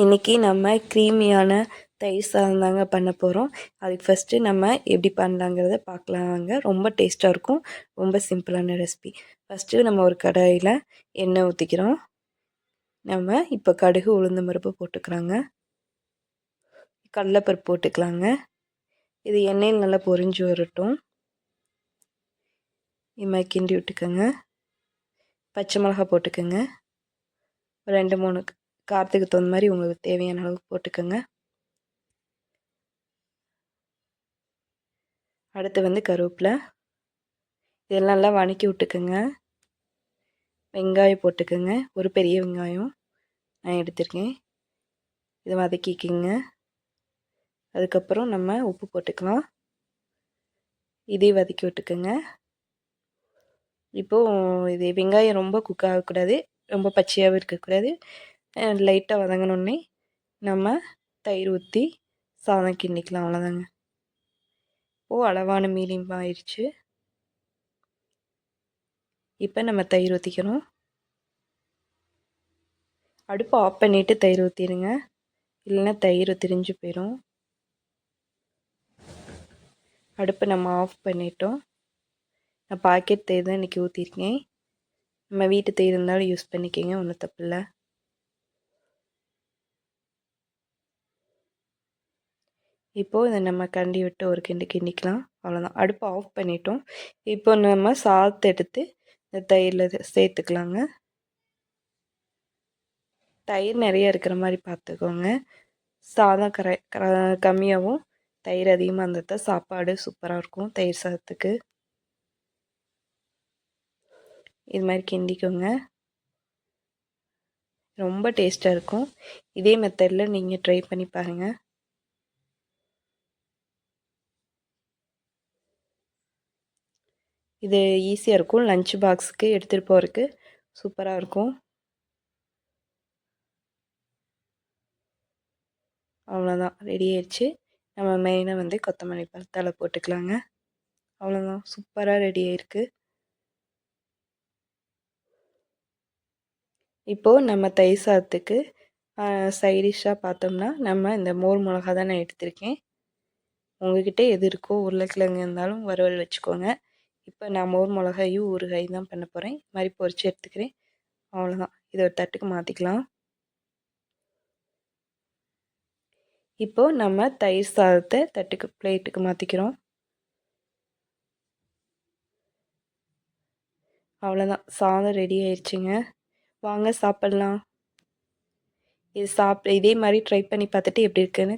இன்றைக்கி நம்ம க்ரீமியான தயிர் சாதம் தாங்க பண்ண போகிறோம் அதுக்கு ஃபஸ்ட்டு நம்ம எப்படி பண்ணலாங்கிறத பார்க்கலாங்க ரொம்ப டேஸ்ட்டாக இருக்கும். ரொம்ப சிம்பிளான ரெசிபி ஃபஸ்ட்டு நம்ம ஒரு கடாயில் எண்ணெய் ஊற்றிக்கிறோம் நம்ம இப்போ கடுகு உளுந்த பருப்பு போட்டுக்கிறாங்க கடலைப்பருப்பு போட்டுக்கலாங்க. இது எண்ணெயில் நல்லா பொரிஞ்சு வரட்டும். இது மாதிரி கிண்டி விட்டுக்கோங்க. பச்சை மிளகா போட்டுக்கோங்க. ஒரு ரெண்டு மூணு காரத்துக்கு தகுந்த மாதிரி உங்களுக்கு தேவையான அளவுக்கு போட்டுக்கோங்க. அடுத்து வந்து கருவேப்பிலை. இதெல்லாம் நல்லா வணக்கி விட்டுக்கோங்க. வெங்காயம் போட்டுக்கோங்க. ஒரு பெரிய வெங்காயம் நான் எடுத்திருக்கேன். இதை வதக்கிக்கோங்க. அதுக்கப்புறம் நம்ம உப்பு போட்டுக்கலாம். இதையும் வதக்கி விட்டுக்கோங்க. இப்போது இது வெங்காயம் ரொம்ப குக் ஆகக்கூடாது. ரொம்ப பச்சையாகவும் இருக்கக்கூடாது. லைட்டாக வதங்கினோடனே நம்ம தயிர் ஊற்றி சாதம் கிண்டிக்கலாம். அவ்வளோதாங்க ஓ அளவான மீடியம் ஆயிடுச்சு. இப்போ நம்ம தயிர் ஊற்றிக்கணும் அடுப்பை ஆஃப் பண்ணிவிட்டு தயிர் ஊற்றிடுங்க இல்லைன்னா தயிர் திரிஞ்சு போயிடும் அடுப்பை நம்ம ஆஃப் பண்ணிட்டோம். நான் பாக்கெட் தயிர் தான் இன்றைக்கி ஊற்றிருக்கேன் நம்ம வீட்டு தயிர் இருந்தாலும் யூஸ் பண்ணிக்கோங்க ஒன்றும் தப்பு இப்போது இதை நம்ம கண்டி விட்டு ஒரு கிண்டு கிண்டிக்கலாம். அவ்வளோதான் அடுப்பை ஆஃப் பண்ணிட்டோம். இப்போ நம்ம சாத்து எடுத்து இந்த தயிரில் சேர்த்துக்கலாங்க. தயிர் நிறைய இருக்கிற மாதிரி பார்த்துக்கோங்க. சாதம் கரை கம்மியாகவும் தயிர் அதிகமாக இருந்தால் தான் சாப்பாடு சூப்பராக இருக்கும் தயிர் சாதத்துக்கு. இது மாதிரி கிண்டிக்கோங்க. ரொம்ப டேஸ்ட்டாக இருக்கும். இதே மெத்தடில் நீங்கள் ட்ரை பண்ணி பாருங்கள் இது ஈஸியாக இருக்கும். லஞ்ச் பாக்ஸுக்கு எடுத்துகிட்டு போகிறதுக்கு சூப்பராக இருக்கும். அவ்வளோதான் ரெடி ஆயிடுச்சு. நம்ம மெயினாக வந்து கொத்தமல்லி பழத்தால் போட்டுக்கலாங்க. அவ்வளோதான் சூப்பராக ரெடி ஆயிருக்கு. இப்போது நம்ம தயிர் சாதத்துக்கு சைடிஷ்ஷாக பார்த்தோம்னா நம்ம இந்த மோர் மிளகா தான் நான் எடுத்திருக்கேன். உங்ககிட்ட எது இருக்கோ உருளைக்கிழங்கு இருந்தாலும் வறுவல் வச்சுக்கோங்க. இப்போ நான் மோர் மிளகாயும் ஊறுகாய் தான் பண்ண போகிறேன் இது மாதிரி பொறிச்சு எடுத்துக்கிறேன். அவ்வளோதான் இதை ஒரு தட்டுக்கு மாற்றிக்கலாம் இப்போது நம்ம தயிர் சாதத்தை தட்டுக்கு பிளேட்டுக்கு மாற்றிக்கிறோம் அவ்வளோதான் சாதம் ரெடி ஆயிடுச்சுங்க. வாங்க சாப்பிட்லாம். இது சாப்பிட இதே மாதிரி ட்ரை பண்ணி பார்த்துட்டு எப்படி இருக்குன்னு